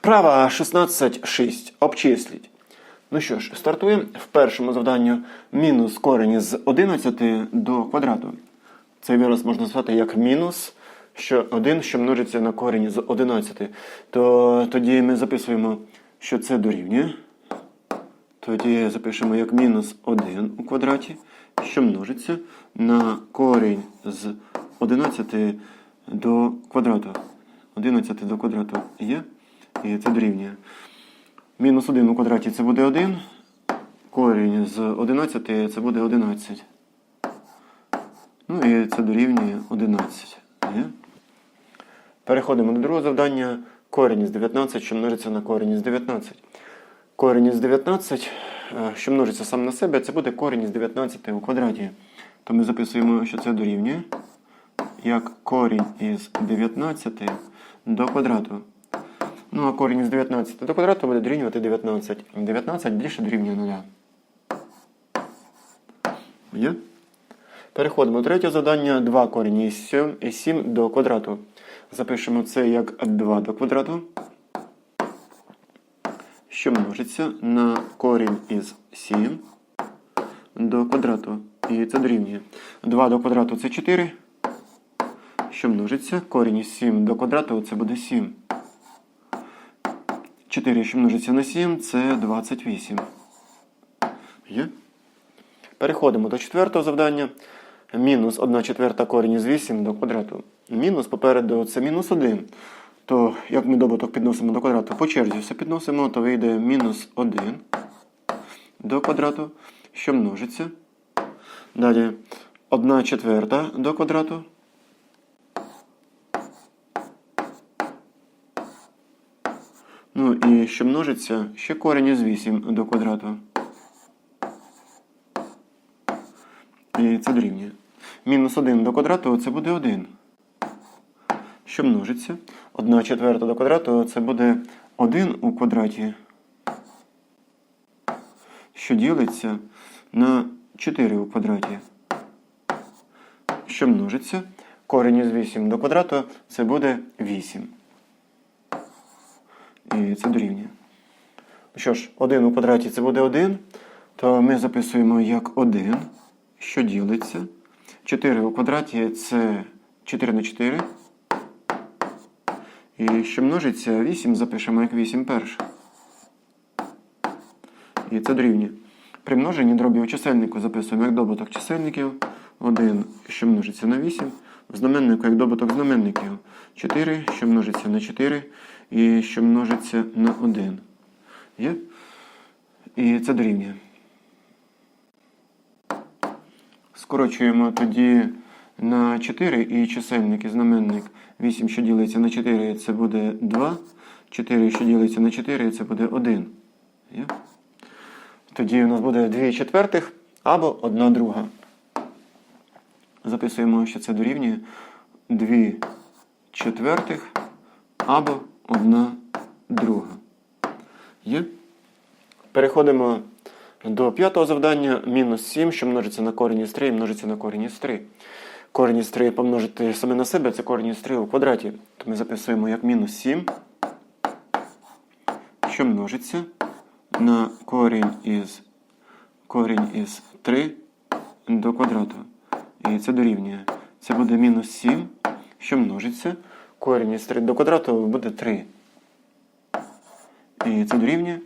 Вправа 16.6. Обчисліть. Ну що ж, стартуємо в першому завданні мінус корінь з 11 до квадрату. Цей вираз можна звати як мінус що 1, що множиться на корінь з 11. То тоді ми записуємо, що це дорівнює. Тоді запишемо як мінус 1 у квадраті, що множиться на корінь з 11 до квадрату. 11 до квадрату є, і це дорівнює. Мінус 1 у квадраті це буде 1. Корінь з 11 це буде 11. Ну і це дорівнює 11. Переходимо до другого завдання. Корінь з 19, що множиться на корінь з 19. Корінь із 19, е, що множиться сам на себе, це буде корінь із 19 у квадраті. То ми записуємо, що це дорівнює як корінь із 19 до квадрату. Ну, а корінь із 19 до квадрату буде дорівнювати 19. 19 більше дорівнює 0. Є? Переходимо третього завдання. 2 корінь із 7, із 7 до квадрату. Запишемо це як 2 до квадрату, що множиться на корінь із 7 до квадрату. І це дорівнює. 2 до квадрату це 4. Що множиться? Корінь із 7 до квадрату це буде 7. 4, що множиться на 7, це 28. Є? Переходимо до четвертого завдання. Мінус 1 четверта корінь із 8 до квадрату. Мінус попереду це мінус 1. То як ми добуток підносимо до квадрату, по черзі все підносимо, то вийде мінус 1 до квадрату, що множиться. Далі 1 четверта до квадрату. Ну і що множиться ще корінь із 8 до квадрату. І це дорівнює. Мінус 1 до квадрату це буде 1. Що множиться? 1 четверта до квадрату це буде 1 у квадраті. Що ділиться на 4 у квадраті. Що множиться? Корінь із 8 до квадрату це буде 8. І це дорівнює. Що ж, 1 у квадраті це буде 1, то ми записуємо як 1, що ділиться. 4 у квадраті це 4 на 4. І що множиться 8, запишемо як 8 перше. І це дорівнює. При множенні дробів у чисельнику записуємо як добуток чисельників. 1, що множиться на 8. В знаменнику як добуток знаменників 4, що множиться на 4, і що множиться на 1. Є? І це дорівнює. Скорочуємо тоді на 4 і чисельник і знаменник 8, що ділиться на 4, це буде 2. 4, що ділиться на 4, це буде 1. Є? Тоді у нас буде 2 четвертих або 1 друга. Записуємо, що це дорівнює 2 четвертих або 1 друга. Є? Переходимо до п'ятого завдання. Мінус 7, що множиться на корінь із 3 і множиться на корінь із 3. Корінь із 3 помножити саме на себе, це корінь із 3 у квадраті. То ми записуємо як мінус 7, що множиться на корінь із корінь із 3 до квадрату. І це дорівнює. Це буде мінус 7, що множиться. Корінь із 3 до квадрату буде 3. І це дорівнює.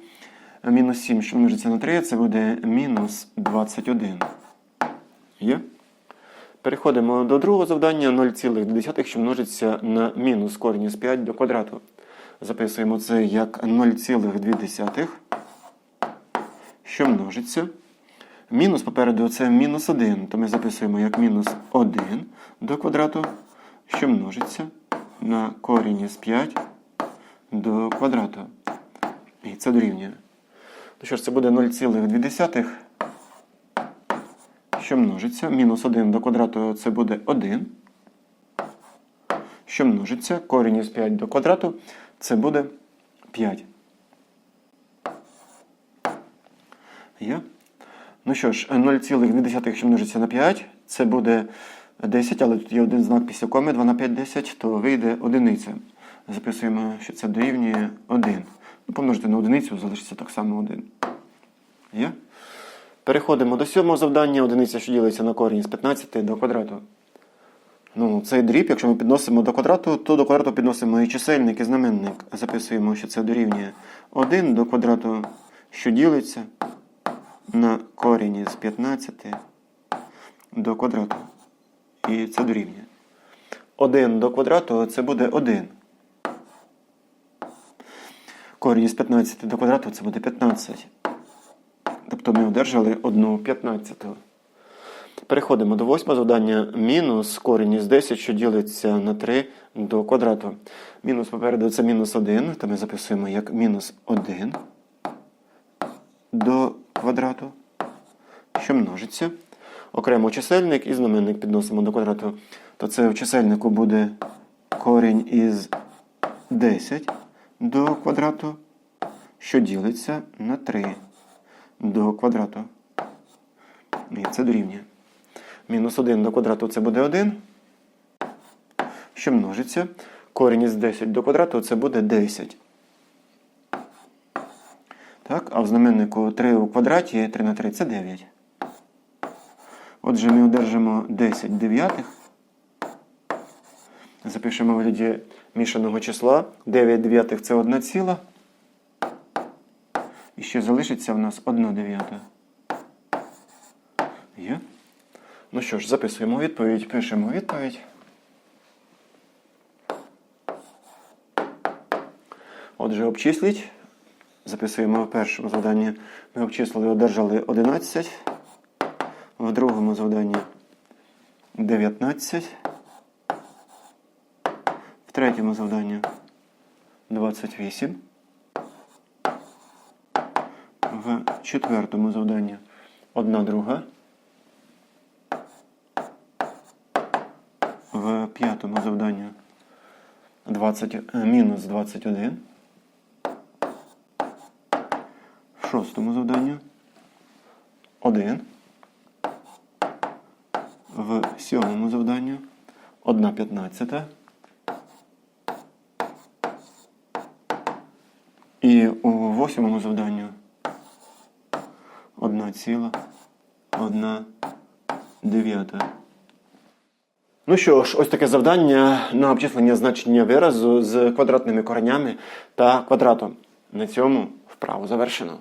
Мінус 7, що множиться на 3, це буде мінус 21. Є? Переходимо до другого завдання 0,2, що множиться на мінус корінь із 5 до квадрату. Записуємо це як 0,2, що множиться. Мінус попереду це мінус 1, то ми записуємо як мінус 1 до квадрату, що множиться на корінь із 5 до квадрату. І це дорівнює. Ну що ж, це буде 0,2, що множиться. Мінус 1 до квадрату це буде 1. Що множиться. Корінь із 5 до квадрату це буде 5. Є? Ну що ж, 0,2, що множиться на 5, це буде 10, але тут є один знак після коми, 2 на 5 10, то вийде одиниця. Записуємо, що це дорівнює 1. Ну, помножити на одиницю, залишиться так само 1. Є? Переходимо до сьомого завдання. Одиниця, що ділиться на корінь з 15 до квадрату. Ну, цей дріб, якщо ми підносимо до квадрату, то до квадрату підносимо і чисельник, і знаменник. Записуємо, що це дорівнює 1 до квадрату, що ділиться на корінь з 15 до квадрату. І це дорівнює. 1 до квадрату це буде 1. Корінь з 15 до квадрату це буде 15. Тобто ми одержали 1 п'ятнадцяту. Переходимо до восьмого завдання. Мінус корінь із 10, що ділиться на 3 до квадрату. Мінус попереду це мінус 1, то ми записуємо як мінус 1 до квадрату, що множиться. Окремо чисельник і знаменник підносимо до квадрату. То це в чисельнику буде корінь із 10 до квадрату, що ділиться на 3 до квадрату. І це дорівнює. Мінус 1 до квадрату це буде 1, що множиться. Корінь із 10 до квадрату це буде 10. Так, а в знаменнику 3 у квадраті 3 на 3 це 9. Отже, ми одержимо 10 дев'ятих. Запишемо вигляді мішаного числа. 9 дев'ятих це 1 ціла. І ще залишиться в нас 1 дев'ята. Є? Ну що ж, записуємо відповідь, пишемо відповідь. Отже, обчисліть. Записуємо в першому завданні. Ми обчислили, одержали 11. В другому завданні 19. В третьому завданні 28. В четвертому завданні 1 друга. В п'ятому завданні 20, е, мінус 21. В шостому завданні 1. В сьомому завданні 1 п'ятнадцята. І у восьмому завданні 1 ціла 1 дев'ята. Ну що ж, ось таке завдання на обчислення значення виразу з квадратними коренями та квадратом. На цьому вправу завершено.